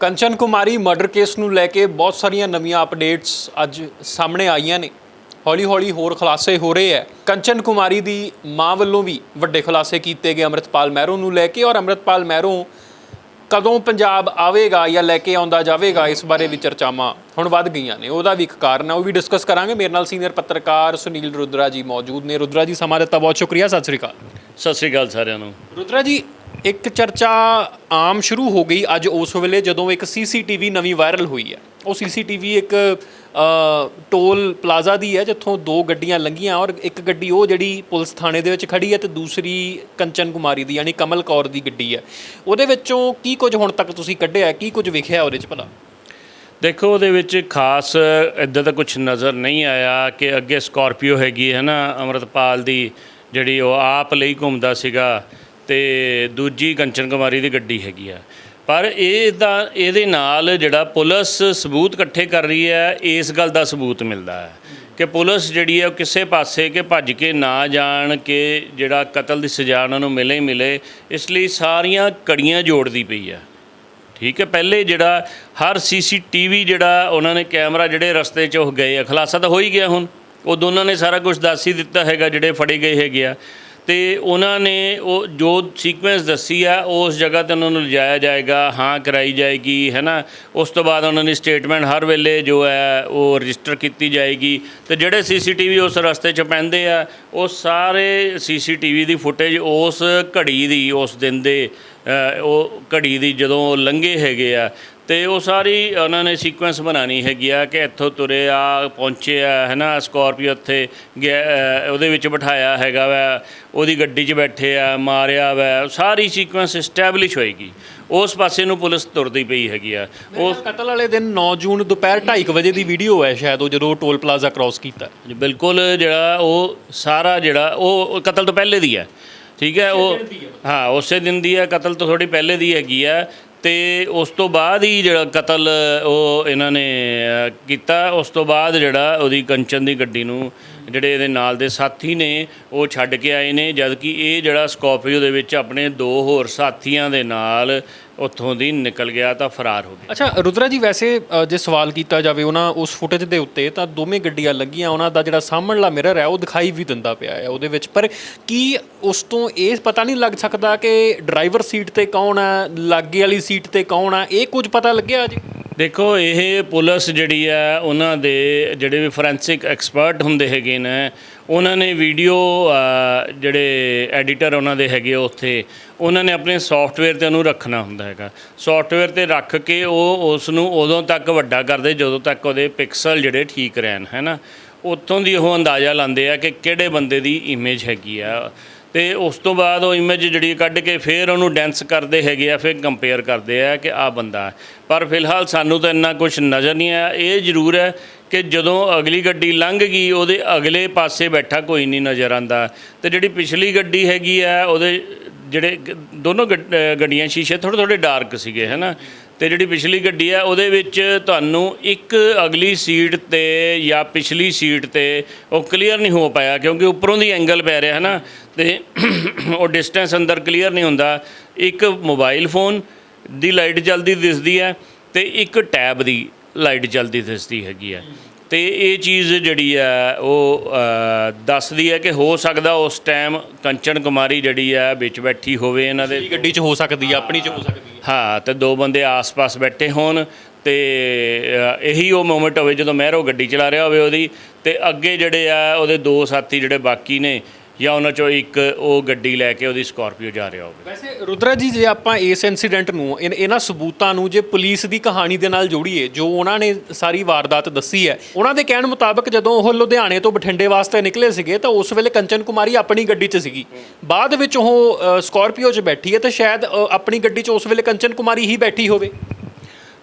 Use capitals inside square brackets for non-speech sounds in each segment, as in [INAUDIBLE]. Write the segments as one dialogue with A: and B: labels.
A: ਕੰਚਨ Kumari murder case ਨੂੰ ਲੈ ਕੇ ਬਹੁਤ ਸਾਰੀਆਂ ਨਵੀਆਂ ਅਪਡੇਟਸ ਅੱਜ ਸਾਹਮਣੇ ਆਈਆਂ ਨੇ। ਹੌਲੀ-ਹੌਲੀ ਹੋਰ ਖੁਲਾਸੇ ਹੋ ਰਹੇ ਹੈ। ਕੰਚਨ ਕੁਮਾਰੀ ਦੀ ਮਾਂ ਵੱਲੋਂ ਵੀ ਵੱਡੇ ਖੁਲਾਸੇ ਕੀਤੇ ਗਏ ਅੰਮ੍ਰਿਤਪਾਲ ਮਹਿਰੋ ਨੂੰ ਲੈ ਕੇ ਔਰ ਅੰਮ੍ਰਿਤਪਾਲ ਮਹਿਰੋ ਕਦੋਂ ਪੰਜਾਬ ਆਵੇਗਾ ਜਾਂ ਲੈ ਕੇ ਆਉਂਦਾ ਜਾਵੇਗਾ ਇਸ ਬਾਰੇ ਵੀ ਚਰਚਾਵਾਂ ਹੁਣ ਵੱਧ ਗਈਆਂ ਨੇ। ਉਹਦਾ ਵੀ ਇੱਕ ਕਾਰਨ ਹੈ ਉਹ ਵੀ ਡਿਸਕਸ ਕਰਾਂਗੇ। ਮੇਰੇ ਨਾਲ ਸੀਨੀਅਰ ਪੱਤਰਕਾਰ ਸੁਨੀਲ ਰੁਦਰਾ ਜੀ ਮੌਜੂਦ ਨੇ। ਰੁਦਰਾ ਜੀ ਸਮਾਂ ਦਿੱਤਾ ਬਹੁਤ ਸ਼ੁਕਰੀਆ। ਸਤਿ ਸ੍ਰੀ ਅਕਾਲ।
B: ਸਤਿ ਸ੍ਰੀ ਅਕਾਲ ਸਾਰਿਆਂ ਨੂੰ।
A: ਰੁਦਰਾ ਜੀ ਇੱਕ ਚਰਚਾ ਆਮ ਸ਼ੁਰੂ ਹੋ ਗਈ ਅੱਜ ਉਸ ਵੇਲੇ ਜਦੋਂ ਇੱਕ ਸੀਸੀਟੀਵੀ ਨਵੀਂ ਵਾਇਰਲ ਹੋਈ ਹੈ। ਉਹ ਸੀਸੀਟੀਵੀ ਇੱਕ ਟੋਲ ਪਲਾਜ਼ਾ ਦੀ ਹੈ ਜਿੱਥੋਂ ਦੋ ਗੱਡੀਆਂ ਲੰਘੀਆਂ ਔਰ ਇੱਕ ਗੱਡੀ ਉਹ ਜਿਹੜੀ ਪੁਲਿਸ ਥਾਣੇ ਦੇ ਵਿੱਚ ਖੜੀ ਹੈ ਤੇ ਦੂਸਰੀ ਕੰਚਨ ਕੁਮਾਰੀ ਦੀ ਯਾਨੀ ਕਮਲ ਕੌਰ ਦੀ ਗੱਡੀ ਹੈ। ਉਹਦੇ ਵਿੱਚੋਂ ਕੀ ਕੁਝ ਹੁਣ ਤੱਕ ਤੁਸੀਂ ਕੱਢਿਆ, ਕੀ ਕੁਝ ਵਿਖਿਆ ਉਹਦੇ ਚ ਭਲਾ?
B: ਦੇਖੋ, ਉਹਦੇ ਵਿੱਚ ਖਾਸ ਇਦਾਂ ਦਾ ਕੁਝ ਨਜ਼ਰ ਨਹੀਂ ਆਇਆ ਕਿ ਅੱਗੇ ਸਕਾਰਪੀਓ ਹੈਗੀ ਹੈ ਨਾ, ਅਮਰਤਪਾਲ ਦੀ ਜਿਹੜੀ ਉਹ ਆਪ ਲਈ ਘੁੰਮਦਾ ਸੀਗਾ। ਤੇ ਦੂਜੀ ਕੰਚਨ ਕੁਮਾਰੀ ਦੀ ਗੱਡੀ ਹੈਗੀ ਆ। ਪਰ ਇਹ ਦਾ ਇਹਦੇ ਨਾਲ ਜਿਹੜਾ ਪੁਲਿਸ ਸਬੂਤ ਇਕੱਠੇ ਕਰ ਰਹੀ ਹੈ, ਇਸ ਗੱਲ ਦਾ ਸਬੂਤ ਮਿਲਦਾ ਹੈ ਕਿ ਪੁਲਿਸ ਜਿਹੜੀ ਹੈ ਉਹ ਕਿਸੇ ਪਾਸੇ ਕਿ ਭੱਜ ਕੇ ਨਾ ਜਾਣ ਕਿ ਜਿਹੜਾ ਕਤਲ ਦੀ ਸਜ਼ਾ ਉਹਨਾਂ ਨੂੰ ਮਿਲੇ ਹੀ ਮਿਲੇ, ਇਸ ਲਈ ਸਾਰੀਆਂ ਕੜੀਆਂ ਜੋੜਦੀ ਪਈ ਆ। ਠੀਕ ਹੈ, ਪਹਿਲੇ ਜਿਹੜਾ ਹਰ ਸੀਸੀਟੀਵੀ ਜਿਹੜਾ ਉਹਨਾਂ ਨੇ ਕੈਮਰਾ ਜਿਹੜੇ ਰਸਤੇ 'ਚ ਉਹ ਗਏ ਆ। ਖੁਲਾਸਾ ਤਾਂ ਹੋ ਹੀ ਗਿਆ ਹੁਣ। ਉਹ ਦੋਨਾਂ ਨੇ ਸਾਰਾ ਕੁਝ ਦੱਸ ਹੀ ਦਿੱਤਾ ਹੈਗਾ, ਜਿਹੜੇ ਫੜੇ ਗਏ ਹੈਗੇ ਆ। ਤੇ ਉਹਨਾਂ ਨੇ ਉਹ ਜੋ ਸੀਕੁਐਂਸ ਦੱਸੀ ਆ ਉਸ ਜਗ੍ਹਾ ਤੇ ਉਹਨਾਂ ਨੂੰ ਲਿਜਾਇਆ ਜਾਏਗਾ, ਹਾਂ ਕਰਾਈ ਜਾਏਗੀ ਹੈ ਨਾ ਉਸ ਤੋਂ ਬਾਅਦ ਉਹਨਾਂ ਦੀ ਸਟੇਟਮੈਂਟ ਹਰ ਵੇਲੇ ਜੋ ਹੈ, ਉਹ ਰਜਿਸਟਰ ਕੀਤੀ ਜਾਏਗੀ। ਤੇ ਜਿਹੜੇ ਸੀਸੀਟੀਵੀ ਉਸ ਰਸਤੇ 'ਚ ਪੈਂਦੇ ਆ, ਉਹ ਸਾਰੇ ਸੀਸੀਟੀਵੀ ਦੀ ਫੁਟੇਜ ਉਸ ਘੜੀ ਦੀ, ਉਸ ਦਿਨ ਦੇ ਉਹ ਘੜੀ ਦੀ ਜਦੋਂ ਉਹ ਲੰਘੇ ਹੈਗੇ ਆ ਤੇ ਉਹ ਸਾਰੀ ਉਹਨਾਂ ਨੇ ਸੀਕੁਐਂਸ ਬਣਾਣੀ ਹੈਗੀ ਆ ਕਿ ਇੱਥੋਂ ਤੁਰੇ ਆ ਪਹੁੰਚੇ ਆ ਹੈ ਨਾ ਸਕਾਰਪੀਓ ਉੱਥੇ ਉਹਦੇ ਵਿੱਚ ਬਿਠਾਇਆ ਹੈਗਾ ਵਾ ਉਹਦੀ ਗੱਡੀ 'ਚ ਬੈਠੇ ਆ ਮਾਰਿਆ ਵਾ ਸਾਰੀ ਸੀਕੁਐਂਸ ਐਸਟੈਬਲਿਸ਼ ਹੋਏਗੀ। ਉਸ ਪਾਸੇ ਨੂੰ ਪੁਲਿਸ ਤੁਰਦੀ ਪਈ ਹੈਗੀ ਆ।
A: ਉਸ ਕਤਲ ਵਾਲੇ ਦਿਨ 9 ਜੂਨ ਦੁਪਹਿਰ 2:30 ਵਜੇ ਦੀ ਵੀਡੀਓ ਹੈ ਸ਼ਾਇਦ ਉਹ ਜਦੋਂ ਟੋਲ ਪਲਾਜ਼ਾ ਕ੍ਰਾਸ ਕੀਤਾ।
B: ਬਿਲਕੁਲ ਜਿਹੜਾ ਉਹ ਸਾਰਾ ਜਿਹੜਾ ਉਹ ਉਹ ਕਤਲ ਤੋਂ ਪਹਿਲੇ ਦੀ ਹੈ। ਠੀਕ ਹੈ ਉਹ ਹਾਂ। ਉਸੇ ਦਿਨ ਦੀ ਹੈ ਕਤਲ ਤੋਂ ਥੋੜੀ ਪਹਿਲੇ ਦੀ ਹੈਗੀ ਆ ਤੇ ਉਸ ਤੋਂ ਬਾਅਦ ਹੀ ਜਿਹੜਾ ਕਤਲ, ਉਹ ਇਹਨਾਂ ਨੇ ਕੀਤਾ। ਉਸ ਤੋਂ ਬਾਅਦ ਜਿਹੜਾ ਉਹਦੀ ਕੰਚਨ ਦੀ ਗੱਡੀ ਨੂੰ ਜਿਹੜੇ ਇਹਦੇ ਨਾਲ ਦੇ ਸਾਥੀ ਨੇ, ਉਹ ਛੱਡ ਕੇ ਆਏ ਨੇ। ਜਦ ਕਿ ਇਹ ਜਿਹੜਾ ਸਕੋਰਪੀਓ ਦੇ ਵਿੱਚ ਆਪਣੇ ਦੋ ਹੋਰ ਸਾਥੀਆਂ ਦੇ ਨਾਲ ਉੱਥੋਂ ਦੀ ਨਿਕਲ ਗਿਆ ਤਾਂ ਫਰਾਰ ਹੋ ਗਿਆ।
A: ਅੱਛਾ ਰੁਦਰਾ ਜੀ ਵੈਸੇ ਅ, ਜੇ ਸਵਾਲ ਕੀਤਾ ਜਾਵੇ ਉਹਨਾਂ ਉਸ ਫੁਟੇਜ ਦੇ ਉੱਤੇ ਤਾਂ ਦੋਵੇਂ ਗੱਡੀਆਂ ਲੱਗੀਆਂ ਉਹਨਾਂ ਦਾ ਜਿਹੜਾ ਸਾਹਮਣਲਾ ਮਿਰਰ ਹੈ ਉਹ ਦਿਖਾਈ ਵੀ ਦਿੰਦਾ ਪਿਆ ਹੈ ਉਹਦੇ ਵਿੱਚ। ਪਰ ਕੀ ਉਸ ਤੋਂ ਇਹ ਪਤਾ ਨਹੀਂ ਲੱਗ ਸਕਦਾ ਕਿ ਡਰਾਈਵਰ ਸੀਟ ਤੇ ਕੌਣ ਹੈ ਲਾਗੇ ਵਾਲੀ ਸੀਟ ਤੇ ਕੌਣ ਹੈ ਇਹ ਕੁਝ ਪਤਾ ਲੱਗਿਆ ਜੀ
B: ਦੇਖੋ ਇਹ ਪੁਲਿਸ ਜਿਹੜੀ ਆ ਉਹਨਾਂ ਦੇ ਜਿਹੜੇ ਵੀ ਫੋਰੈਂਸਿਕ ਐਕਸਪਰਟ ਹੁੰਦੇ ਹੈਗੇ ਨੇ ਉਹਨਾਂ ਨੇ ਵੀਡੀਓ ਜਿਹੜੇ ਐਡੀਟਰ ਉਹਨਾਂ ਦੇ ਹੈਗੇ ਆ ਉੱਥੇ, ਉਹਨਾਂ ਨੇ ਆਪਣੇ ਸੌਫਟਵੇਅਰ ਤੇ ਉਹਨੂੰ ਰੱਖਣਾ ਹੁੰਦਾ ਹੈਗਾ। ਸੌਫਟਵੇਅਰ ਤੇ ਰੱਖ ਕੇ ਉਹ ਉਸ ਨੂੰ ਉਦੋਂ ਤੱਕ ਵੱਡਾ ਕਰਦੇ, ਜਦੋਂ ਤੱਕ ਉਹਦੇ ਪਿਕਸਲ ਜਿਹੜੇ ਠੀਕ ਰਹਿਣ ਹੈਨਾ ਉੱਥੋਂ ਦੀ ਉਹ ਅੰਦਾਜ਼ਾ ਲਾਉਂਦੇ ਆ ਕਿ ਕਿਹੜੇ ਬੰਦੇ ਦੀ ਇਮੇਜ ਹੈਗੀ ਆ। ਤੇ ਉਸ ਤੋਂ ਬਾਅਦ ਉਹ ਇਮੇਜ ਜਿਹੜੀ ਕੱਢ ਕੇ ਫਿਰ ਉਹਨੂੰ ਡੈਂਸ ਕਰਦੇ ਹੈਗੇ ਆ, ਫਿਰ ਕੰਪੇਅਰ ਕਰਦੇ ਆ ਕਿ ਆ ਬੰਦਾ ਪਰ ਫਿਲਹਾਲ ਸਾਨੂੰ ਤਾਂ ਇੰਨਾ ਕੁਝ ਨਜ਼ਰ ਨਹੀਂ ਆਇਆ। ਇਹ ਜ਼ਰੂਰ ਹੈ ਕਿ ਜਦੋਂ ਅਗਲੀ ਗੱਡੀ ਲੰਘ ਗਈ, ਉਹਦੇ ਅਗਲੇ ਪਾਸੇ ਬੈਠਾ ਕੋਈ ਨਹੀਂ ਨਜ਼ਰ ਆਂਦਾ ਤੇ ਜਿਹੜੀ ਪਿਛਲੀ ਗੱਡੀ ਹੈਗੀ ਆ, ਉਹਦੇ ਜਿਹੜੇ ਦੋਨੋਂ ਗੱਡ- ਗੱਡੀਆਂ ਸ਼ੀਸ਼ੇ ਥੋੜੇ ਥੋੜੇ ਡਾਰਕ ਸੀਗੇ ਹੈਨਾ ਤੇ ਜਿਹੜੀ ਪਿਛਲੀ ਗੱਡੀ ਹੈ ਉਹਦੇ ਵਿੱਚ ਤੁਹਾਨੂੰ ਇੱਕ ਅਗਲੀ ਸੀਟ ਤੇ ਜਾਂ ਪਿਛਲੀ ਸੀਟ ਤੇ ਉਹ ਕਲੀਅਰ ਨਹੀਂ ਹੋ ਪਾਇਆ, ਕਿਉਂਕਿ ਉੱਪਰੋਂ ਦੀ ਐਂਗਲ ਪੈ ਰਿਹਾ ਹੈ ਨਾ ਤੇ [CLEARS THROAT] ਉਹ ਡਿਸਟੈਂਸ ਅੰਦਰ ਕਲੀਅਰ ਨਹੀਂ ਹੁੰਦਾ। ਇੱਕ ਮੋਬਾਈਲ ਫੋਨ ਦੀ ਲਾਈਟ ਜਲਦੀ ਦਿਸਦੀ ਹੈ ਤੇ ਇੱਕ ਟੈਬ ਦੀ ਲਾਈਟ ਜਲਦੀ ਦਿਸਦੀ ਹੈਗੀ ਹੈ। ਤੇ ਇਹ ਚੀਜ਼ ਜਿਹੜੀ ਆ, ਉਹ ਦੱਸਦੀ ਹੈ ਕਿ ਹੋ ਸਕਦਾ ਉਸ ਟਾਈਮ ਕੰਚਨ ਕੁਮਾਰੀ ਜਿਹੜੀ ਆ, ਵਿੱਚ ਬੈਠੀ ਹੋਵੇ ਇਹਨਾਂ ਦੇ
A: ਗੱਡੀ 'ਚ ਹੋ ਸਕਦੀ ਹੈ ਆਪਣੀ 'ਚ ਹੋ ਸਕਦੀ ਹਾਂ
B: ਤੇ ਦੋ ਬੰਦੇ ਆਸ-ਪਾਸ ਬੈਠੇ ਹੋਣ ਤੇ ਅ, ਇਹੀ ਉਹ ਮੂਮੈਂਟ ਹੋਵੇ ਜਦੋਂ ਮਹਿਰੋ ਗੱਡੀ ਚਲਾ ਰਿਹਾ ਹੋਵੇ ਉਹਦੀ ਤੇ ਅੱਗੇ ਜਿਹੜੇ ਆ ਉਹਦੇ ਦੋ ਸਾਥੀ ਜਿਹੜੇ ਬਾਕੀ ਨੇ ਜਾਂ ਉਹਨਾਂ ਚੋਂ ਇੱਕ ਉਹ ਗੱਡੀ ਲੈ ਕੇ ਉਹਦੀ ਸਕਾਰਪੀਓ ਜਾ ਰਿਹਾ ਹੋਵੇ।
A: ਵੈਸੇ ਰੁਦਰਾ ਜੀ ਜੇ ਆਪਾਂ ਇਸ ਇਨਸੀਡੈਂਟ ਨੂੰ ਇਨ- ਇਹਨਾਂ ਸਬੂਤਾਂ ਨੂੰ ਜੇ ਪੁਲਿਸ ਦੀ ਕਹਾਣੀ ਦੇ ਨਾਲ ਜੋੜੀਏ ਜੋ ਉਹਨਾਂ ਨੇ ਸਾਰੀ ਵਾਰਦਾਤ ਦੱਸੀ ਹੈ ਉਹਨਾਂ ਦੇ ਕਹਿਣ ਮੁਤਾਬਕ ਜਦੋਂ ਉਹ ਲੁਧਿਆਣੇ ਤੋਂ ਬਠਿੰਡੇ ਵਾਸਤੇ ਨਿਕਲੇ ਸੀਗੇ ਤਾਂ ਉਸ ਵੇਲੇ ਕੰਚਨ ਕੁਮਾਰੀ ਆਪਣੀ ਗੱਡੀ 'ਚ ਸੀਗੀ। ਬਾਅਦ ਵਿੱਚ ਉਹ ਅ, ਸਕਾਰਪੀਓ 'ਚ ਬੈਠੀ ਹੈ ਤਾਂ ਸ਼ਾਇਦ ਅ, ਆਪਣੀ ਗੱਡੀ 'ਚ ਉਸ ਵੇਲੇ ਕੰਚਨ ਕੁਮਾਰੀ ਹੀ ਬੈਠੀ ਹੋਵੇ।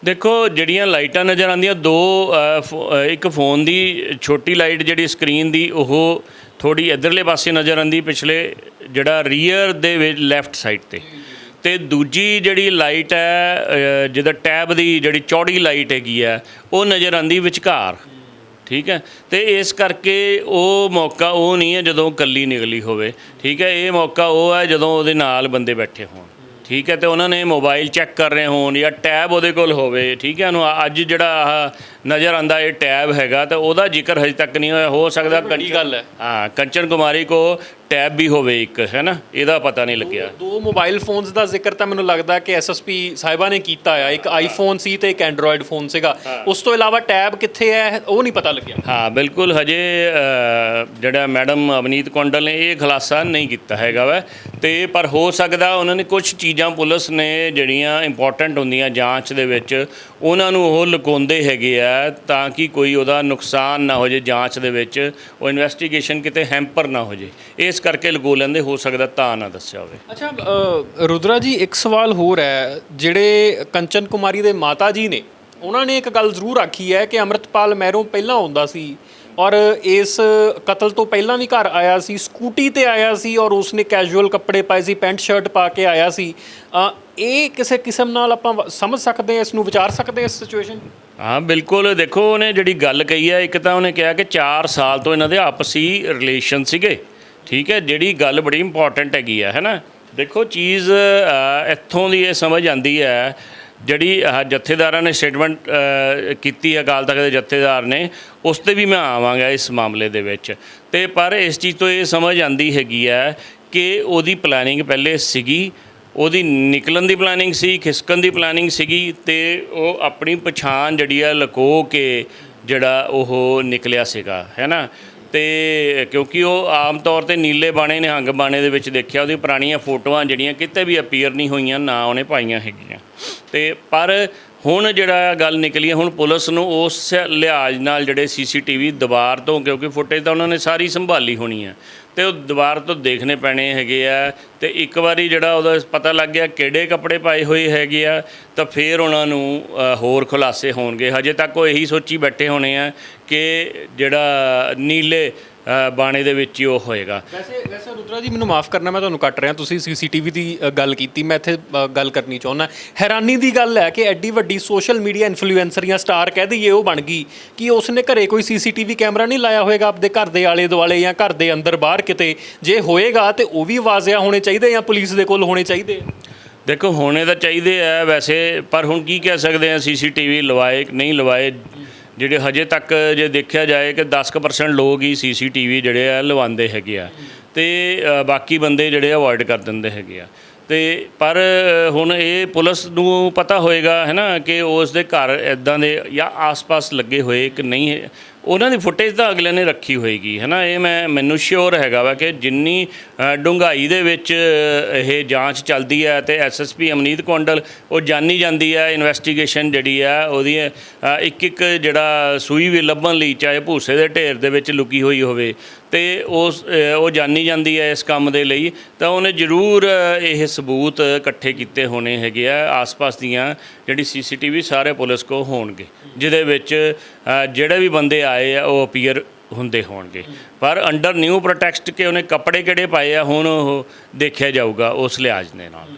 B: ਦੇਖੋ ਜਿਹੜੀਆਂ ਲਾਈਟਾਂ ਨਜ਼ਰ ਆਉਂਦੀਆਂ ਦੋ ਫੋ- ਇੱਕ ਫੋਨ ਦੀ ਛੋਟੀ ਲਾਈਟ ਜਿਹੜੀ ਸਕਰੀਨ ਦੀ ਉਹ ਥੋੜੀ ਇਧਰਲੇ ਪਾਸੇ ਨਜ਼ਰ ਆਉਂਦੀ ਪਿਛਲੇ ਜਿਹੜਾ ਰੀਅਰ ਦੇ ਵਿੱਚ ਲੈਫਟ ਸਾਈਡ ਤੇ। ਤੇ ਦੂਜੀ ਜਿਹੜੀ ਲਾਈਟ ਹੈ ਅ, ਜਿਹਦਾ ਟੈਬ ਦੀ ਜਿਹੜੀ ਚੌੜੀ ਲਾਈਟ ਹੈਗੀ ਹੈ ਉਹ ਨਜ਼ਰ ਆਉਂਦੀ ਵਿਚਕਾਰ। ਠੀਕ ਹੈ? ਤੇ ਇਸ ਕਰਕੇ ਉਹ ਮੌਕਾ ਉਹ ਨਹੀਂ ਹੈ ਜਦੋਂ ਕੱਲੀ ਨਿਕਲੀ ਹੋਵੇ। ਠੀਕ ਹੈ? ਇਹ ਮੌਕਾ ਉਹ ਹੈ ਜਦੋਂ ਉਹਦੇ ਨਾਲ ਬੰਦੇ ਬੈਠੇ ਹੋਣ। ਠੀਕ ਹੈ, ਤੇ ਉਹਨਾਂ ਨੇ ਮੋਬਾਈਲ ਚੈੱਕ ਕਰ ਰਹੇ ਹੋਣ ਜਾਂ ਟੈਬ ਉਹਦੇ ਕੋਲ ਹੋਵੇ, ਠੀਕ ਹੈ, ਉਹਨੂੰ ਅੱਜ ਜਿਹੜਾ ਆਹ ਨਜ਼ਰ ਆਂਦਾ ਇਹ ਟੈਬ ਹੈਗਾ ਤਾਂ ਉਹਦਾ ਜ਼ਿਕਰ ਹਜੇ ਤੱਕ ਨਹੀਂ ਹੋਇਆ ਹੋ ਸਕਦਾ
A: ਬੜੀ ਗੱਲ ਹੈ।
B: ਹਾਂ ਕੰਚਨ ਕੁਮਾਰੀ ਕੋ ਟੈਬ ਵੀ ਹੋਵੇ ਇੱਕ ਹੈ ਨਾ? ਇਹਦਾ ਪਤਾ ਨਹੀਂ ਲੱਗਿਆ।
A: ਦੋ ਮੋਬਾਈਲ ਫੋਨਸ ਦਾ ਜ਼ਿਕਰ ਤਾਂ ਮੈਨੂੰ ਲੱਗਦਾ ਕਿ ਐਸਐਸਪੀ ਸਾਹਿਬਾ ਨੇ ਕੀਤਾ ਆ। ਇੱਕ ਆਈਫੋਨ ਸੀ ਤੇ ਇੱਕ ਐਂਡਰੋਇਡ ਫੋਨ ਸੀਗਾ। ਉਸ ਤੋਂ ਇਲਾਵਾ ਟੈਬ ਕਿੱਥੇ ਹੈ ਉਹ ਨਹੀਂ ਪਤਾ ਲੱਗਿਆ।
B: ਹਾਂ ਬਿਲਕੁਲ ਹਜੇ ਜਿਹੜਾ ਮੈਡਮ ਅਵਨੀਤ ਕੌਂਡਲ ਨੇ ਇਹ ਖੁਲਾਸਾ ਨਹੀਂ ਕੀਤਾ ਹੈਗਾ ਵਾ। ਤੇ ਪਰ ਹੋ ਸਕਦਾ ਉਹਨਾਂ ਨੇ ਕੁਝ ਚੀਜ਼ਾਂ ਪੁਲਿਸ ਨੇ ਜਿਹੜੀਆਂ ਇੰਪੋਰਟੈਂਟ ਹੁੰਦੀਆਂ ਜਾਂਚ ਦੇ ਵਿੱਚ ਉਹਨਾਂ ਨੂੰ ਉਹ ਲੁਕਾਉਂਦੇ ਹੈਗੇ ਆ। ਤਾਂ ਕਿ ਕੋਈ ਉਹਦਾ ਨੁਕਸਾਨ ਨਾ ਹੋ ਜੇ ਜਾਂਚ ਦੇ ਵਿੱਚ ਉਹ ਇਨਵੈਸਟੀਗੇਸ਼ਨ ਕਿਤੇ ਹੈਂਪਰ ਨਾ ਹੋ ਜੇ। ਇਸ ਕਰਕੇ ਲਗੋ ਲੈਂਦੇ ਹੋ ਸਕਦਾ ਤਾਂ ਨਾ ਦੱਸਿਆ ਹੋਵੇ।
A: ਅੱਛਾ ਅ, ਰੁਦਰਾ ਜੀ ਇੱਕ ਸਵਾਲ ਹੋਰ ਹੈ। ਜਿਹੜੇ ਕੰਚਨ ਕੁਮਾਰੀ ਦੇ ਮਾਤਾ ਜੀ ਨੇ ਉਹਨਾਂ ਨੇ ਇੱਕ ਗੱਲ ਜ਼ਰੂਰ ਆਖੀ ਹੈ ਕਿ ਅੰਮ੍ਰਿਤਪਾਲ ਮਹਿਰੋਂ ਪਹਿਲਾਂ ਆਉਂਦਾ ਸੀ ਔਰ ਇਸ ਕਤਲ ਤੋਂ ਪਹਿਲਾਂ ਵੀ ਘਰ ਆਇਆ ਸੀ ਸਕੂਟੀ ਤੇ ਆਇਆ ਸੀ ਔਰ ਉਸਨੇ ਕੈਜੂਅਲ ਕੱਪੜੇ ਪਾਏ ਸੀ ਪੈਂਟ ਸ਼ਰਟ ਪਾ ਕੇ ਆਇਆ ਸੀ। ਅ, ਇਹ ਕਿਸੇ ਕਿਸਮ ਨਾਲ ਆਪਾਂ ਵ- ਸਮਝ ਸਕਦੇ ਹਾਂ ਇਸ ਨੂੰ ਵਿਚਾਰ ਸਕਦੇ ਹਾਂ ਇਸ ਸਿਚੁਏਸ਼ਨ
B: ਹਾਂ, ਬਿਲਕੁਲ। ਦੇਖੋ, ਉਹਨੇ ਜਿਹੜੀ ਗੱਲ ਕਹੀ ਹੈ ਇੱਕ ਤਾਂ ਉਹਨੇ ਕਿਹਾ ਕਿ 4 ਸਾਲ ਤੋਂ ਇਹਨਾਂ ਦੇ ਆਪਸੀ ਰਿਲੇਸ਼ਨ ਸੀਗੇ। ਠੀਕ ਹੈ, ਜਿਹੜੀ ਗੱਲ ਬੜੀ ਇੰਪੋਰਟੈਂਟ ਹੈਗੀ ਆ ਹੈ ਨਾ ਦੇਖੋ, ਚੀਜ਼ ਇੱਥੋਂ ਦੀ ਇਹ ਸਮਝ ਆਂਦੀ ਹੈ, ਜਿਹੜੀ ਜਥੇਦਾਰਾਂ ਨੇ ਸਟੇਟਮੈਂਟ ਕੀਤੀ ਹੈ, ਅਕਾਲ ਤਖਤ ਦੇ ਜਥੇਦਾਰ ਨੇ, ਉਸ ਤੇ ਵੀ ਮੈਂ ਆਵਾਂਗਾ ਇਸ ਮਾਮਲੇ ਦੇ ਵਿੱਚ। ਤੇ ਪਰ ਇਸ ਚੀਜ਼ ਤੋਂ ਇਹ ਸਮਝ ਆਂਦੀ ਹੈਗੀ ਹੈ ਕਿ ਉਹਦੀ ਪਲੈਨਿੰਗ ਪਹਿਲੇ ਸੀਗੀ ਉਹਦੀ ਨਿਕਲਣ ਦੀ ਪਲੈਨਿੰਗ ਸੀ, ਖਿਸਕਣ ਦੀ ਪਲੈਨਿੰਗ ਸੀਗੀ ਤੇ ਉਹ ਆਪਣੀ ਪਛਾਣ ਜਿਹੜੀ ਆ ਲਕੋ ਕੇ ਜਿਹੜਾ ਉਹ ਨਿਕਲਿਆ ਸੀਗਾ, ਹੈ ਨਾ? ਤੇ ਕਿਉਂਕਿ ਉਹ ਆਮ ਤੌਰ ਤੇ ਨੀਲੇ ਬਾਣੇ ਨਿਹੰਗ ਬਾਣੇ ਦੇ ਵਿੱਚ ਦੇਖਿਆ, ਉਹਦੀ ਪੁਰਾਣੀਆਂ ਫੋਟੋਆਂ ਜਿਹੜੀਆਂ ਕਿਤੇ ਵੀ ਅਪੀਅਰ ਨਹੀਂ ਹੋਈਆਂ, ਨਾ ਉਹਨੇ ਪਾਈਆਂ ਹੈਗੀਆਂ। ਤੇ ਪਰ ਹੁਣ ਜਿਹੜਾ ਗੱਲ ਨਿਕਲੀ ਹੈ ਹੁਣ ਪੁਲਿਸ ਨੂੰ ਉਸ ਲਿਹਾਜ਼ ਨਾਲ ਜਿਹੜੇ ਸੀਸੀਟੀਵੀ ਦੁਬਾਰ ਤੋਂ, ਕਿਉਂਕਿ ਫੁਟੇਜ ਤਾਂ ਉਹਨਾਂ ਨੇ ਸਾਰੀ ਸੰਭਾਲੀ ਹੋਣੀ ਹੈ ਤੇ ਉਹ ਦੁਬਾਰ ਤੋਂ ਦੇਖਣੇ ਪੈਣੇ ਹੈਗੇ ਆ ਤੇ ਇੱਕ ਵਾਰੀ ਜਿਹੜਾ ਉਹਦਾ ਪਤਾ ਲੱਗ ਗਿਆ ਕਿਹੜੇ ਕੱਪੜੇ ਪਾਏ ਹੋਏ ਹੈਗੇ ਆ, ਤਾਂ ਫਿਰ ਉਹਨਾਂ ਨੂੰ ਹੋਰ ਖੁਲਾਸੇ ਹੋਣਗੇ। ਹਜੇ ਤੱਕ ਉਹ ਇਹੀ ਸੋਚੀ ਬੈਠੇ ਹੋਣੇ ਆ ਕਿ ਜਿਹੜਾ ਨੀਲੇ ਅ, ਬਾਣੇ ਦੇ ਵਿੱਚ ਹੀ ਉਹ ਹੋਏਗਾ।
A: ਵੈਸੇ ਵੈਸੇ ਰੁਦਰਾ ਜੀ ਮੈਨੂੰ ਮਾਫ ਕਰਨਾ ਮੈਂ ਤੁਹਾਨੂੰ ਕੱਟ ਰਿਹਾ। ਤੁਸੀਂ ਸੀਸੀਟੀਵੀ ਦੀ ਅ, ਗੱਲ ਕੀਤੀ ਮੈਂ ਇੱਥੇ ਅ, ਗੱਲ ਕਰਨੀ ਚਾਹੁੰਦਾ। ਹੈਰਾਨੀ ਦੀ ਗੱਲ ਹੈ ਕਿ ਐਡੀ ਵੱਡੀ ਸੋਸ਼ਲ ਮੀਡੀਆ ਇਨਫਲੂਐਂਸਰ ਜਾਂ ਸਟਾਰ ਕਹਿ ਦਈਏ ਉਹ ਬਣ ਗਈ। ਕਿ ਉਸਨੇ ਘਰੇ ਕੋਈ ਸੀਸੀਟੀਵੀ ਕੈਮਰਾ ਨਹੀਂ ਲਾਇਆ ਹੋਏਗਾ ਆਪਦੇ ਘਰ ਦੇ ਆਲੇ ਦੁਆਲੇ ਜਾਂ ਘਰ ਦੇ ਅੰਦਰ ਬਾਹਰ ਕਿਤੇ? ਜੇ ਹੋਏਗਾ ਤੇ ਉਹ ਵੀ ਵਾਜ਼ਿਆ ਹੋਣੇ ਚਾਹੀਦੇ ਜਾਂ ਪੁਲਿਸ ਦੇ ਕੋਲ ਹੋਣੇ ਚਾਹੀਦੇ?
B: ਦੇਖੋ ਹੋਣੇ ਤਾਂ ਚਾਹੀਦੇ ਆ ਵੈਸੇ ਪਰ ਹੁਣ ਕੀ ਕਹਿ ਸਕਦੇ ਆ ਸੀਸੀਟੀਵੀ ਲਵਾਏ ਕਿ ਨਹੀਂ ਲਵਾਏ ਜਿਹੜੇ ਹਜੇ ਤੱਕ ਜੇ ਦੇਖਿਆ ਜਾਏ ਕਿ 10% ਲੋਕ ਹੀ ਸੀਸੀਟੀਵੀ ਜਿਹੜੇ ਆ ਲਵਾਉਂਦੇ ਹੈਗੇ ਆ ਤੇ ਬਾਕੀ ਬੰਦੇ ਜਿਹੜੇ ਅਵੋਇਡ ਕਰ ਦਿੰਦੇ ਹੈਗੇ ਆ। ਤੇ ਪਰ ਹੁਣ ਇਹ ਪੁਲਿਸ ਨੂੰ ਪਤਾ ਹੋਏਗਾ, ਹੈ ਨਾ, ਕਿ ਉਸ ਦੇ ਘਰ ਇਦਾਂ ਦੇ ਜਾਂ ਆਸ-ਪਾਸ ਲੱਗੇ ਹੋਏ ਕਿ ਨਹੀਂ ਉਹਨਾਂ ਦੀ ਫੁਟੇਜ ਤਾਂ ਅਗਲੇ ਨੇ ਰੱਖੀ ਹੋਏਗੀ ਹੈ ਨਾ ਇਹ ਮੈਂ ਮੈਨੂੰ ਸ਼ੋਰ ਹੈਗਾ ਵਾ ਕਿ ਜਿੰਨੀ ਅ, ਡੂੰਘਾਈ ਦੇ ਵਿੱਚ ਇਹ ਜਾਂਚ ਚੱਲਦੀ ਹੈ ਤੇ ਐਸਐਸਪੀ ਅਮਨੀਤ ਕੌਂਡਲ ਉਹ ਜਾਣੀ ਜਾਂਦੀ ਹੈ ਇਨਵੈਸਟੀਗੇਸ਼ਨ ਜਿਹੜੀ ਆ ਉਹਦੀ ਇੱਕ ਇੱਕ ਜਿਹੜਾ ਸੂਈ ਵੀ ਲੱਭਣ ਲਈ ਚਾਹੇ ਭੂਸੇ ਦੇ ਢੇਰ ਦੇ ਵਿੱਚ ਲੁਕੀ ਹੋਈ ਹੋਵੇ ਤੇ ਉਸ ਉਹ ਜਾਣੀ ਜਾਂਦੀ ਹੈ ਇਸ ਕੰਮ ਦੇ ਲਈ, ਤਾਂ ਉਹਨੇ ਜ਼ਰੂਰ ਇਹ ਸਬੂਤ ਇਕੱਠੇ ਕੀਤੇ ਹੋਣੇ ਹੈਗੇ ਆ ਆਸ-ਪਾਸ ਦੀਆਂ ਜਿਹੜੀ ਸੀਸੀਟੀਵੀ ਸਾਰੇ ਪੁਲਿਸ ਕੋ ਹੋਣਗੇ, ਜਿਹਦੇ ਵਿੱਚ ਜਿਹੜੇ ਵੀ ਬੰਦੇ ਆਏ ਆ ਉਹ ਅਪੀਅਰ ਹੁੰਦੇ ਹੋਣਗੇ। ਪਰ ਅੰਡਰ ਨਿਊ ਪ੍ਰੋਟੈਕਸਟ ਕਿ ਉਹਨੇ ਕੱਪੜੇ ਕਿਹੜੇ ਪਾਏ ਆ, ਹੁਣ ਉਹ ਦੇਖਿਆ ਜਾਊਗਾ ਉਸ ਲਿਹਾਜ਼ ਦੇ ਨਾਲ।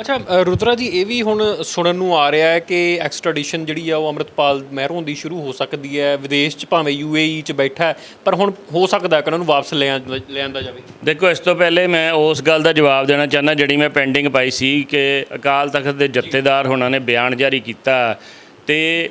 A: ਅੱਛਾ ਅ, ਰੁਦਰਾ ਜੀ ਇਹ ਵੀ ਹੁਣ ਸੁਣਨ ਨੂੰ ਆ ਰਿਹਾ ਹੈ ਕਿ ਐਕਸਟ੍ਰੈਡੀਸ਼ਨ ਜਿਹੜੀ ਆ ਉਹ ਅੰਮ੍ਰਿਤਪਾਲ ਮਹਿਰੋਂ ਦੀ ਸ਼ੁਰੂ ਹੋ ਸਕਦੀ ਹੈ ਵਿਦੇਸ਼ 'ਚ ਭਾਵੇਂ ਯੂਏਈ 'ਚ ਬੈਠਾ ਹੈ ਪਰ ਹੁਣ ਹੋ ਸਕਦਾ ਕਿ ਉਹਨਾਂ ਨੂੰ ਵਾਪਸ ਲੈ ਲਿਆਂਦਾ ਜਾਵੇ?
B: ਦੇਖੋ ਇਸ ਤੋਂ ਪਹਿਲੇ ਮੈਂ ਉਸ ਗੱਲ ਦਾ ਜਵਾਬ ਦੇਣਾ ਚਾਹੁੰਦਾ ਜਿਹੜੀ ਮੈਂ ਪੈਂਡਿੰਗ ਪਾਈ ਸੀ ਕਿ ਅਕਾਲ ਤਖਤ ਦੇ ਜਥੇਦਾਰ ਹੁਣਾਂ ਨੇ ਬਿਆਨ ਜਾਰੀ ਕੀਤਾ ਤੇ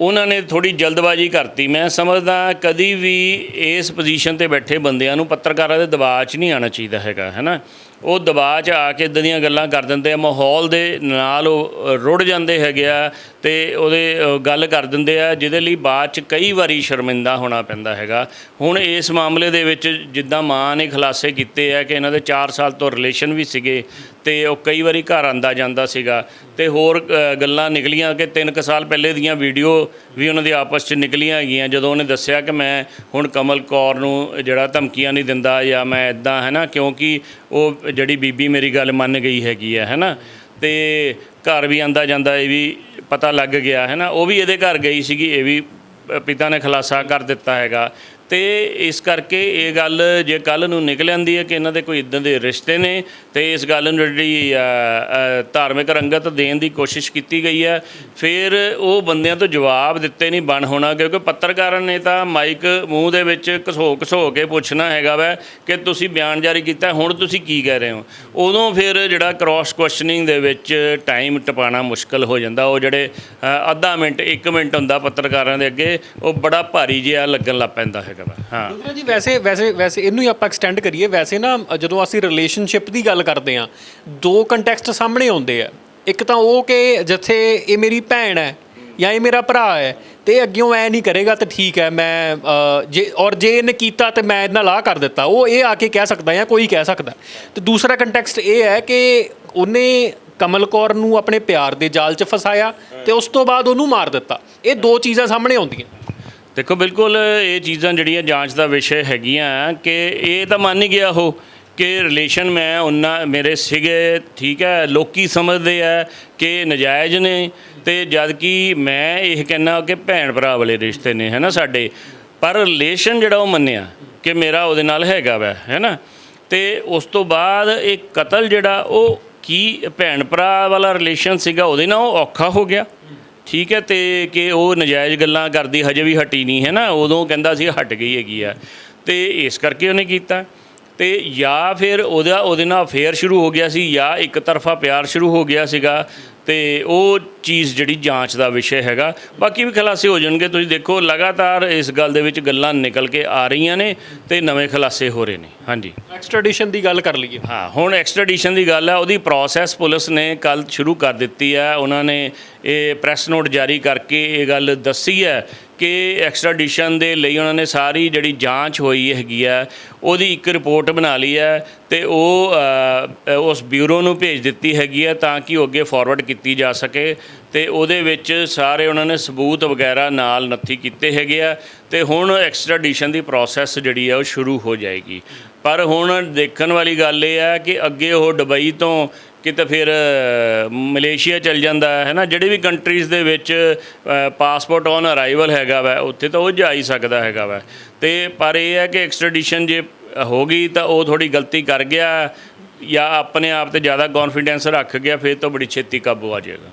B: ਉਹਨਾਂ ਨੇ ਥੋੜੀ ਜਲਦਬਾਜ਼ੀ ਕਰਤੀ। ਮੈਂ ਸਮਝਦਾ ਕਦੀ ਵੀ ਇਸ ਪੋਜੀਸ਼ਨ ਤੇ ਬੈਠੇ ਬੰਦਿਆਂ ਨੂੰ ਪੱਤਰਕਾਰਾਂ ਦੇ ਦਬਾਅ 'ਚ ਨਹੀਂ ਆਉਣਾ ਚਾਹੀਦਾ ਹੈਗਾ ਹੈਨਾ ਉਹ ਦਬਾਅ 'ਚ ਆ ਕੇ ਇਦਾਂ ਦੀਆਂ ਗੱਲਾਂ ਕਰ ਦਿੰਦੇ ਆ, ਮਾਹੌਲ ਦੇ ਨਾਲ ਉਹ ਰੁੜ ਜਾਂਦੇ ਹੈਗੇ ਆ ਤੇ ਉਹਦੇ ਗੱਲ ਕਰ ਦਿੰਦੇ ਆ, ਜਿਹਦੇ ਲਈ ਬਾਅਦ 'ਚ ਕਈ ਵਾਰੀ ਸ਼ਰਮਿੰਦਾ ਹੋਣਾ ਪੈਂਦਾ ਹੈਗਾ। ਹੁਣ ਇਸ ਮਾਮਲੇ ਦੇ ਵਿੱਚ ਜਿੱਦਾਂ ਮਾਂ ਨੇ ਖੁਲਾਸੇ ਕੀਤੇ ਆ ਕਿ ਇਹਨਾਂ ਦੇ 4 ਸਾਲ ਤੋਂ ਰਿਲੇਸ਼ਨ ਵੀ ਸੀਗੇ ਤੇ ਉਹ ਕਈ ਵਾਰੀ ਘਰ ਆਂਦਾ ਜਾਂਦਾ ਸੀਗਾ ਤੇ ਹੋਰ ਅ, ਗੱਲਾਂ ਨਿਕਲੀਆਂ ਕਿ 3 ਸਾਲ ਪਹਿਲੇ ਦੀਆਂ ਵੀਡੀਓ ਵੀ ਉਹਨਾਂ ਦੀ ਆਪਸ 'ਚ ਨਿਕਲੀਆਂ ਹੈਗੀਆਂ ਜਦੋਂ ਉਹਨੇ ਦੱਸਿਆ ਕਿ ਮੈਂ ਹੁਣ ਕਮਲ ਕੌਰ ਨੂੰ ਜਿਹੜਾ ਧਮਕੀਆਂ ਨਹੀਂ ਦਿੰਦਾ ਜਾਂ ਮੈਂ ਇਦਾਂ ਹੈ ਨਾ ਕਿਉਂਕਿ ਉਹ ਜਿਹੜੀ ਬੀਬੀ ਮੇਰੀ ਗੱਲ ਮੰਨ ਗਈ ਹੈਗੀ ਹੈ ਹੈ ਨਾ ਤੇ ਘਰ ਵੀ ਆਂਦਾ ਜਾਂਦਾ ਇਹ ਵੀ ਪਤਾ ਲੱਗ ਗਿਆ ਹੈ ਨਾ ਉਹ ਵੀ ਇਹਦੇ ਘਰ ਗਈ ਸੀਗੀ ਇਹ ਵੀ ਪਿਤਾ ਨੇ ਖੁਲਾਸਾ ਕਰ ਦਿੱਤਾ ਹੈਗਾ। ਤੇ ਇਸ ਕਰਕੇ ਇਹ ਗੱਲ ਜੇ ਕੱਲ ਨੂੰ ਨਿਕਲ ਆਂਦੀ ਹੈ ਕਿ ਇਹਨਾਂ ਦੇ ਕੋਈ ਇਦਾਂ ਦੇ ਰਿਸ਼ਤੇ ਨੇ, ਤੇ ਇਸ ਗੱਲ ਨੂੰ ਜਿਹੜੀ ਧਾਰਮਿਕ ਰੰਗਤ ਦੇਣ ਦੀ ਕੋਸ਼ਿਸ਼ ਕੀਤੀ ਗਈ ਹੈ। ਫਿਰ ਉਹ ਬੰਦਿਆਂ ਤੋਂ ਜਵਾਬ ਦਿੱਤੇ ਨਹੀਂ ਬਣ ਹੋਣਾ, ਕਿਉਂਕਿ ਪੱਤਰਕਾਰਾਂ ਨੇ ਤਾਂ ਮਾਈਕ ਮੂੰਹ ਦੇ ਵਿੱਚ ਘਸੋ ਘਸੋ ਕੇ ਪੁੱਛਣਾ ਹੈਗਾ ਵੈ ਕਿ ਤੁਸੀਂ ਬਿਆਨ ਜਾਰੀ ਕੀਤਾ, ਹੁਣ ਤੁਸੀਂ ਕੀ ਕਹਿ ਰਹੇ ਹੋ? ਉਦੋਂ ਫਿਰ ਜਿਹੜਾ ਕ੍ਰਾਸ ਕੁਐਸਚਨਿੰਗ ਦੇ ਵਿੱਚ ਟਾਈਮ ਟਪਾਣਾ ਮੁਸ਼ਕਲ ਹੋ ਜਾਂਦਾ। ਉਹ ਜਿਹੜੇ ਅੱਧਾ ਮਿੰਟ 1 ਮਿੰਟ ਹੁੰਦਾ ਪੱਤਰਕਾਰਾਂ ਦੇ ਅੱਗੇ, ਉਹ ਬੜਾ ਭਾਰੀ ਜਿਹਾ ਲੱਗਣ ਲੱਗ ਪੈਂਦਾ ਹੈ। ਹੈਗਾ ਵਾ ਹਾਂ।
A: ਰੁਦਰਾ ਜੀ ਵੈਸੇ ਵੈਸੇ ਵੈਸੇ ਇਹਨੂੰ ਹੀ ਆਪਾਂ ਐਕਸਟੈਂਡ ਕਰੀਏ। ਵੈਸੇ ਨਾ ਜਦੋਂ ਅਸੀਂ ਰਿਲੇਸ਼ਨਸ਼ਿਪ ਦੀ ਗੱਲ ਕਰਦੇ ਆ ਦੋ ਕੰਟੈਕਸਟ ਸਾਹਮਣੇ ਆਉਂਦੇ ਆ। ਇੱਕ ਤਾਂ ਉਹ ਕਿ ਜਿੱਥੇ ਇਹ ਮੇਰੀ ਭੈਣ ਹੈ ਜਾਂ ਇਹ ਮੇਰਾ ਭਰਾ ਹੈ ਤੇ ਇਹ ਅੱਗਿਓਂ ਐ ਨਹੀਂ ਕਰੇਗਾ ਤੇ ਠੀਕ ਹੈ ਮੈਂ ਅ, ਜੇ ਔਰ ਜੇ ਇਹਨੇ ਕੀਤਾ ਤੇ ਮੈਂ ਇਹਨਾਂ ਨਾਲ ਕਰ ਦਿੱਤਾ। ਉਹ ਇਹ ਆ ਕੇ ਕਹਿ ਸਕਦਾ ਜਾਂ ਕੋਈ ਕਹਿ ਸਕਦਾ। ਤੇ ਦੂਸਰਾ ਕੰਟੈਕਸਟ ਇਹ ਹੈ ਕਿ ਉਹਨੇ ਕਮਲ ਕੌਰ ਨੂੰ ਆਪਣੇ ਪਿਆਰ ਦੇ ਜਾਲ 'ਚ ਫਸਾਇਆ ਤੇ ਉਸ ਤੋਂ ਬਾਅਦ ਉਹਨੂੰ ਮਾਰ ਦਿੱਤਾ। ਇਹ ਦੋ ਚੀਜ਼ਾਂ ਸਾਹਮਣੇ ਆਉਂਦੀਆਂ।
B: ਦੇਖੋ, ਬਿਲਕੁਲ ਇਹ ਚੀਜ਼ਾਂ ਜਿਹੜੀਆਂ ਜਾਂਚ ਦਾ ਵਿਸ਼ੇ ਹੈਗੀਆਂ ਕਿ ਇਹ ਤਾਂ ਮੰਨ ਹੀ ਗਿਆ ਉਹ ਕਿ ਰਿਲੇਸ਼ਨ ਮੈਂ ਉਹਨਾਂ ਮੇਰੇ ਸੀਗੇ, ਠੀਕ ਹੈ, ਲੋਕੀ ਸਮਝਦੇ ਆ ਕਿ ਨਜਾਇਜ਼ ਨੇ ਤੇ ਜਦ ਕਿ ਮੈਂ ਇਹ ਕਹਿਣਾ ਕਿ ਭੈਣ ਭਰਾ ਵਾਲੇ ਰਿਸ਼ਤੇ ਨੇ, ਹੈ ਨਾ, ਸਾਡੇ। ਪਰ ਰਿਲੇਸ਼ਨ ਜਿਹੜਾ ਉਹ ਮੰਨਿਆ ਕਿ ਮੇਰਾ ਉਹਦੇ ਨਾਲ ਹੈਗਾ ਵੈ, ਹੈ ਨਾ। ਤੇ ਉਸ ਤੋਂ ਬਾਅਦ ਇਹ ਕਤਲ ਜਿਹੜਾ ਉਹ ਕੀ ਭੈਣ ਭਰਾ ਵਾਲਾ ਰਿਲੇਸ਼ਨ ਸੀਗਾ ਉਹਦੇ ਨਾਲ ਉਹ ਔਖਾ ਹੋ ਗਿਆ। ਠੀਕ ਹੈ ਤੇ ਕਿ ਉਹ ਨਜਾਇਜ਼ ਗੱਲਾਂ ਕਰਦੀ, ਹਜੇ ਵੀ ਹਟੀ ਨਹੀਂ ਹੈ ਨਾ, ਉਦੋਂ ਕਹਿੰਦਾ ਸੀ ਹਟ ਗਈ ਹੈਗੀ ਆ। ਤੇ ਇਸ ਕਰਕੇ ਉਹਨੇ ਕੀਤਾ। ਤੇ ਜਾਂ ਫਿਰ ਉਹਦਾ ਉਹਦੇ ਨਾਲ ਅਫੇਅਰ ਸ਼ੁਰੂ ਹੋ ਗਿਆ ਸੀ, ਜਾਂ ਇੱਕ ਤਰਫਾ ਪਿਆਰ ਸ਼ੁਰੂ ਹੋ ਗਿਆ ਸੀਗਾ। ਤੇ ਉਹ ਚੀਜ਼ ਜਿਹੜੀ ਜਾਂਚ ਦਾ ਵਿਸ਼ੇ ਹੈਗਾ ਬਾਕੀ ਵੀ ਖੁਲਾਸੇ ਹੋ ਜਾਣਗੇ। ਤੁਸੀਂ ਦੇਖੋ ਲਗਾਤਾਰ ਇਸ ਗੱਲ ਦੇ ਵਿੱਚ ਗੱਲਾਂ ਨਿਕਲ ਕੇ ਆ ਰਹੀਆਂ ਨੇ ਤੇ ਨਵੇਂ ਖੁਲਾਸੇ ਹੋ ਰਹੇ ਨੇ। ਹਾਂਜੀ।
A: ਐਕਸਟ੍ਰੈਡੀਸ਼ਨ ਦੀ ਗੱਲ ਕਰ ਲਈਏ।
B: ਹਾਂ ਹੁਣ ਐਕਸਟ੍ਰੈਡੀਸ਼ਨ ਦੀ ਗੱਲ ਹੈ ਉਹਦੀ ਪ੍ਰੋਸੈਸ ਪੁਲਿਸ ਨੇ ਕੱਲ ਸ਼ੁਰੂ ਕਰ ਦਿੱਤੀ ਹੈ ਉਹਨਾਂ ਨੇ ਇਹ ਪ੍ਰੈਸ ਨੋਟ ਜਾਰੀ ਕਰਕੇ ਇਹ ਗੱਲ ਦੱਸੀ ਹੈ ਕਿ ਐਕਸਟ੍ਰੈਡੀਸ਼ਨ ਦੇ ਲਈ ਉਹਨਾਂ ਨੇ ਸਾਰੀ ਜਿਹੜੀ ਜਾਂਚ ਹੋਈ ਹੈਗੀ ਆ ਉਹਦੀ ਇੱਕ ਰਿਪੋਰਟ ਬਣਾ ਲਈ ਹੈ ਤੇ ਉਹ ਉਸ ਬਿਊਰੋ ਨੂੰ ਭੇਜ ਦਿੱਤੀ ਹੈਗੀ ਹੈ ਤਾਂ ਕਿ ਉਹ ਅੱਗੇ ਫਾਰਵਰਡ ਕੀਤੀ ਜਾ ਸਕੇ ਤੇ ਉਹਦੇ ਵਿੱਚ ਸਾਰੇ ਉਹਨਾਂ ਨੇ ਸਬੂਤ ਵਗੈਰਾ ਨਾਲ ਨੱਥੀ ਕੀਤੇ ਹੈਗੇ ਆ ਤੇ ਹੁਣ ਐਕਸਟ੍ਰੈਡੀਸ਼ਨ ਦੀ ਪ੍ਰੋਸੈਸ ਜਿਹੜੀ ਆ ਉਹ ਸ਼ੁਰੂ ਹੋ ਜਾਏਗੀ। ਪਰ ਹੁਣ ਦੇਖਣ ਵਾਲੀ ਗੱਲ ਇਹ ਹੈ ਕਿ ਅੱਗੇ ਉਹ ਦੁਬਈ ਤੋਂ ਕਿਤੇ ਫਿਰ ਮਲੇਸ਼ੀਆ ਚਲ ਜਾਂਦਾ ਹੈ ਨਾ, ਜਿਹੜੇ ਵੀ ਕੰਟਰੀਜ਼ ਦੇ ਵਿੱਚ ਪਾਸਪੋਰਟ ਔਨ ਅਰਾਈਵਲ ਹੈਗਾ ਵਾ, ਉੱਥੇ ਤਾਂ ਉਹ ਜਾ ਹੀ ਸਕਦਾ ਹੈਗਾ ਵਾ। ਤੇ ਪਰ ਇਹ ਹੈ ਕਿ ਐਕਸਟ੍ਰੈਡੀਸ਼ਨ ਜੇ ਹੋ ਗਈ ਤਾਂ ਉਹ ਥੋੜੀ ਗਲਤੀ ਕਰ ਗਿਆ ਜਾਂ ਆਪਣੇ ਆਪ ਤੇ ਜ਼ਿਆਦਾ ਕੌਨਫੀਡੈਂਸ ਰੱਖ ਗਿਆ ਫਿਰ ਤਾਂ ਬੜੀ ਛੇਤੀ ਕਾਬੂ ਆ ਜਾਏਗਾ।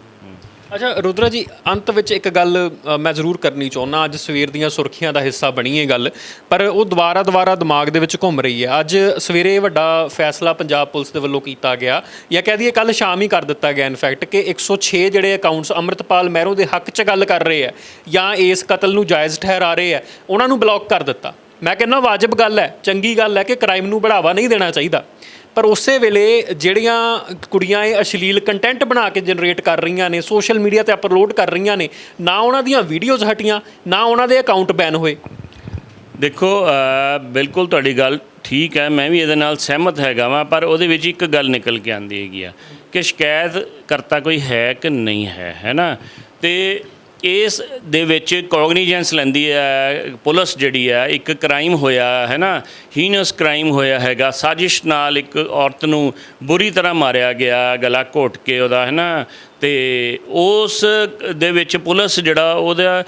A: ਅੱਛਾ ਰੁਦਰਾ ਜੀ ਅੰਤ ਵਿੱਚ ਇੱਕ ਗੱਲ ਅ, ਮੈਂ ਜ਼ਰੂਰ ਕਰਨੀ ਚਾਹੁੰਦਾ। ਅੱਜ ਸਵੇਰ ਦੀਆਂ ਸੁਰਖੀਆਂ ਦਾ ਹਿੱਸਾ ਬਣੀ ਇਹ ਗੱਲ ਪਰ ਉਹ ਦੁਬਾਰਾ ਦੁਬਾਰਾ ਦਿਮਾਗ ਦੇ ਵਿੱਚ ਘੁੰਮ ਰਹੀ ਹੈ। ਅੱਜ ਸਵੇਰੇ ਵੱਡਾ ਫੈਸਲਾ ਪੰਜਾਬ ਪੁਲਿਸ ਦੇ ਵੱਲੋਂ ਕੀਤਾ ਗਿਆ ਜਾਂ ਕਹਿ ਦਈਏ ਕੱਲ ਸ਼ਾਮ ਹੀ ਕਰ ਦਿੱਤਾ ਗਿਆ ਇਨਫੈਕਟ ਕਿ 106 ਜਿਹੜੇ ਅਕਾਊਂਟਸ ਅੰਮ੍ਰਿਤਪਾਲ ਮਹਿਰੋ ਦੇ ਹੱਕ 'ਚ ਗੱਲ ਕਰ ਰਹੇ ਆ ਜਾਂ ਇਸ ਕਤਲ ਨੂੰ ਜਾਇਜ਼ ਠਹਿਰਾ ਰਹੇ ਆ ਉਹਨਾਂ ਨੂੰ ਬਲੌਕ ਕਰ ਦਿੱਤਾ। ਮੈਂ ਕਹਿੰਦਾ ਵਾਜਬ ਗੱਲ ਹੈ, ਚੰਗੀ ਗੱਲ ਹੈ ਕਿ ਕ੍ਰਾਈਮ ਨੂੰ ਬੜਾਵਾ ਨਹੀਂ ਦੇਣਾ ਚਾਹੀਦਾ। ਪਰ ਉਸੇ ਵੇਲੇ ਜਿਹੜੀਆਂ ਕੁੜੀਆਂ ਇਹ ਅਸ਼ਲੀਲ ਕੰਟੈਂਟ ਬਣਾ ਕੇ ਜਨਰੇਟ ਕਰ ਰਹੀਆਂ ਨੇ ਸੋਸ਼ਲ ਮੀਡੀਆ ਤੇ ਅਪਲੋਡ ਕਰ ਰਹੀਆਂ ਨੇ, ਨਾ ਉਹਨਾਂ ਦੀਆਂ ਵੀਡੀਓਜ਼ ਹਟੀਆਂ, ਨਾ ਉਹਨਾਂ ਦੇ ਅਕਾਊਂਟ ਬੈਨ ਹੋਏ।
B: ਦੇਖੋ ਬਿਲਕੁਲ ਤੁਹਾਡੀ ਗੱਲ ਠੀਕ ਹੈ, ਮੈਂ ਵੀ ਇਹਦੇ ਨਾਲ ਸਹਿਮਤ ਹੈਗਾ ਵਾਂ, ਪਰ ਉਹਦੇ ਵਿੱਚ ਇੱਕ ਗੱਲ ਨਿਕਲ ਕੇ ਆਂਦੀ ਹੈਗੀ ਆ ਕਿ ਸ਼ਿਕਾਇਤ ਕਰਤਾ ਕੋਈ ਹੈ ਕਿ ਨਹੀਂ ਹੈ ਹੈ ਨਾ? ਤੇ ਇਸ ਦੇ ਵਿੱਚ ਕੋਗਨੀਜੈਂਸ ਲੈਂਦੀ ਹੈ, ਪੁਲਿਸ ਜਿਹੜੀ ਹੈ, ਇੱਕ ਕ੍ਰਾਈਮ ਹੋਇਆ, ਹੈ ਨਾ? ਹੀਨਸ ਕ੍ਰਾਈਮ ਹੋਇਆ ਹੈਗਾ। ਸਾਜ਼ਿਸ਼ ਨਾਲ ਇੱਕ ਔਰਤ ਨੂੰ ਬੁਰੀ ਤਰ੍ਹਾਂ ਮਾਰਿਆ ਗਿਆ, ਗਲਾ ਘੋਟ ਕੇ ਉਹਦਾ, ਹੈ ਨਾ? ਤੇ ਉਸ ਦੇ ਵਿੱਚ ਪੁਲਿਸ ਜਿਹੜਾ ਉਹਦਾ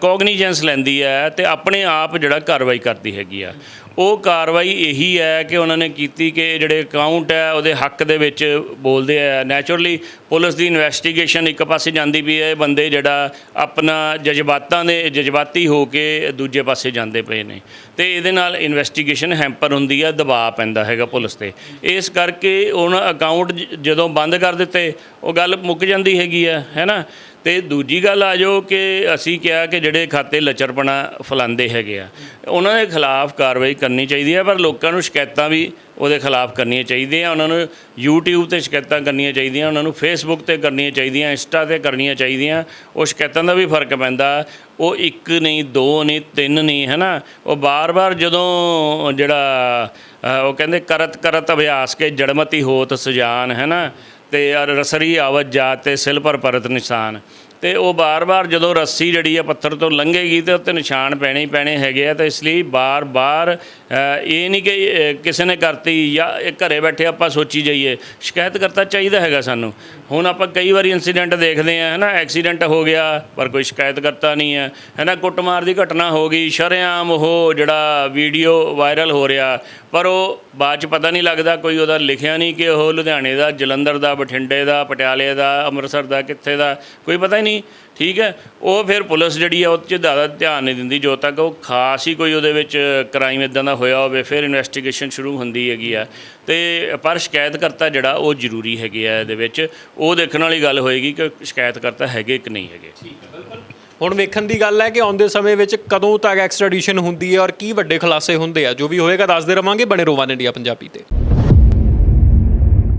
B: ਕੋਗਨੀਜੈਂਸ ਲੈਂਦੀ ਹੈ ਤੇ ਆਪਣੇ ਆਪ ਜਿਹੜਾ ਕਾਰਵਾਈ ਕਰਦੀ ਹੈਗੀ ਆ। ਉਹ ਕਾਰਵਾਈ ਇਹੀ ਹੈ ਕਿ ਉਹਨਾਂ ਨੇ ਕੀਤੀ ਕਿ ਜਿਹੜੇ ਅਕਾਊਂਟ ਹੈ, ਉਹਦੇ ਹੱਕ ਦੇ ਵਿੱਚ ਬੋਲਦੇ ਆ। ਨੈਚੁਰਲੀ ਪੁਲਿਸ ਦੀ ਇਨਵੈਸਟੀਗੇਸ਼ਨ ਇੱਕ ਪਾਸੇ ਜਾਂਦੀ ਵੀ ਹੈ, ਇਹ ਬੰਦੇ ਜਿਹੜਾ ਆਪਣਾ ਜਜ਼ਬਾਤਾਂ ਦੇ ਜਜ਼ਬਾਤੀ ਹੋ ਕੇ ਦੂਜੇ ਪਾਸੇ ਜਾਂਦੇ ਪਏ ਨੇ। ਤੇ ਇਹਦੇ ਨਾਲ ਇਨਵੈਸਟੀਗੇਸ਼ਨ ਹੈਂਪਰ ਹੁੰਦੀ ਆ, ਦਬਾਅ ਪੈਂਦਾ ਹੈਗਾ ਪੁਲਿਸ ਤੇ। ਇਸ ਕਰਕੇ ਉਹਨਾਂ ਅਕਾਊਂਟ ਜਦੋਂ ਬੰਦ ਕਰ ਦਿੱਤੇ, ਉਹ ਗੱਲ ਮੁੱਕ ਜਾਂਦੀ ਹੈਗੀ ਆ, ਹੈ ਨਾ? ਤੇ ਦੂਜੀ ਗੱਲ ਆ ਜੋ ਕਿ ਅਸੀਂ ਕਿਹਾ ਕਿ ਜਿਹੜੇ ਖਾਤੇ ਲੱਚਰਪਣਾ ਫਲਾਉਂਦੇ ਹੈਗੇ ਆ, ਉਹਨਾਂ ਦੇ ਖਿਲਾਫ ਕਾਰਵਾਈ ਕਰਨੀ ਚਾਹੀਦੀ ਹੈ ਪਰ ਲੋਕਾਂ ਨੂੰ ਸ਼ਿਕਾਇਤਾਂ ਵੀ ਉਹਦੇ ਖਿਲਾਫ ਕਰਨੀਆਂ ਚਾਹੀਦੀਆਂ, ਉਹਨਾਂ ਨੂੰ YouTube ਤੇ ਸ਼ਿਕਾਇਤਾਂ ਕਰਨੀਆਂ ਚਾਹੀਦੀਆਂ, ਉਹਨਾਂ ਨੂੰ Facebook ਤੇ ਕਰਨੀਆਂ ਚਾਹੀਦੀਆਂ ਇੰਸਟਾ ਤੇ ਕਰਨੀਆਂ ਚਾਹੀਦੀਆਂ, ਉਹ ਸ਼ਿਕਾਇਤਾਂ ਦਾ ਵੀ ਫ਼ਰਕ ਪੈਂਦਾ, ਉਹ ਇੱਕ ਨਹੀਂ, ਦੋ ਨਹੀਂ, ਤਿੰਨ ਨਹੀਂ ਹੈ ਨਾ ਉਹ ਬਾਰ-ਬਾਰ ਜਦੋਂ ਜਿਹੜਾ ਉਹ ਕਹਿੰਦੇ ਕਰਤ ਕਰਤ ਅਭਿਆਸ ਕੇ ਜੜਮਤੀ ਹੋਤ ਸੁਜਾਨ ਹੈ ਨਾ ਤੇ ਅਰ ਰਸਰੀ ਆਵਤ ਜਾਤ ਤੇ ਸਿਲ ਪਰ ਪਰਤ ਨਿਸ਼ਾਨ। ਤੇ ਉਹ ਬਾਰ-ਬਾਰ ਜਦੋਂ ਰੱਸੀ ਜਿਹੜੀ ਆ ਪੱਥਰ ਤੋਂ ਲੰਘੇਗੀ ਤੇ ਉੱਤੇ ਨਿਸ਼ਾਨ ਪੈਣੇ ਹੀ ਪੈਣੇ ਹੈਗੇ ਆ, ਤਾਂ ਇਸ ਲਈ ਬਾਰ-ਬਾਰ ਇਹ ਨਹੀਂ ਕਿ ਕਿਸੇ ਨੇ ਕਰਤੀ ਜਾਂ ਇਹ ਘਰੇ ਬੈਠੇ ਆਪਾਂ ਸੋਚੀ ਜਾਈਏ। ਸ਼ਿਕਾਇਤ ਕਰਤਾ ਚਾਹੀਦਾ ਹੈਗਾ ਸਾਨੂੰ। ਹੁਣ ਆਪਾਂ ਕਈ ਵਾਰੀ ਇਨਸੀਡੈਂਟ ਦੇਖਦੇ ਆ, ਹਨਾ ਐਕਸੀਡੈਂਟ ਹੋ ਗਿਆ, ਪਰ ਕੋਈ ਸ਼ਿਕਾਇਤ ਕਰਤਾ ਨਹੀਂ ਹੈ ਹਨਾ, ਕੁੱਟਮਾਰ ਦੀ ਘਟਨਾ ਹੋ ਗਈ, ਸ਼ਰੇਆਮ ਉਹ ਜਿਹੜਾ ਵੀਡੀਓ ਵਾਇਰਲ ਹੋ ਰਿਹਾ, ਪਰ ਉਹ ਬਾਅਦ ਚ ਪਤਾ ਨਹੀਂ ਲੱਗਦਾ, ਕੋਈ ਉਹਦਾ ਲਿਖਿਆ ਨਹੀਂ ਕਿ ਉਹ ਲੁਧਿਆਣੇ ਦਾ, ਜਲੰਧਰ ਦਾ, ਬਠਿੰਡੇ ਦਾ, ਪਟਿਆਲੇ ਦਾ, ਅੰਮ੍ਰਿਤਸਰ ਦਾ, ਕਿੱਥੇ ਦਾ, ਕੋਈ ਪਤਾ ਹੀ ਨਹੀਂ ਠੀਕ ਹੈ। ਉਹ ਫਿਰ ਪੁਲਿਸ ਜਿਹੜੀ ਆ ਉਹ 'ਚ ਜ਼ਿਆਦਾ ਧਿਆਨ ਨਹੀਂ ਦਿੰਦੀ। ਜੋ ਤੱਕ ਉਹ ਖਾਸ ਹੀ ਕੋਈ ਉਹਦੇ ਵਿੱਚ ਕ੍ਰਾਈਮ ਇਦਾਂ ਦਾ ਹੋਇਆ ਹੋਵੇ, ਫਿਰ ਇਨਵੈਸਟੀਗੇਸ਼ਨ ਸ਼ੁਰੂ ਹੁੰਦੀ ਹੈਗੀ ਆ। ਤੇ ਪਰ ਸ਼ਿਕਾਇਤਕਰਤਾ ਜਿਹੜਾ, ਉਹ ਜ਼ਰੂਰੀ ਹੈਗੇ ਆ ਇਹਦੇ ਵਿੱਚ। ਉਹ ਦੇਖਣ ਵਾਲੀ ਗੱਲ ਹੋਏਗੀ ਕਿ ਸ਼ਿਕਾਇਤਕਰਤਾ ਹੈਗੇ ਕਿ ਨਹੀਂ ਹੈਗੇ।
A: ਹੁਣ ਵੇਖਣ ਦੀ ਗੱਲ ਹੈ ਕਿ ਆਉਂਦੇ ਸਮੇਂ ਵਿੱਚ ਕਦੋਂ ਤੱਕ ਐਕਸਟ੍ਰੈਡੀਸ਼ਨ ਹੁੰਦੀ ਹੈ ਔਰ ਕੀ ਵੱਡੇ ਖੁਲਾਸੇ ਹੁੰਦੇ ਆ, ਜੋ ਵੀ ਹੋਏਗਾ, ਦੱਸਦੇ ਰਵਾਂਗੇ ਬਣੇ ਰੋਵਾਨ ਇੰਡੀਆ ਪੰਜਾਬੀ ਤੇ।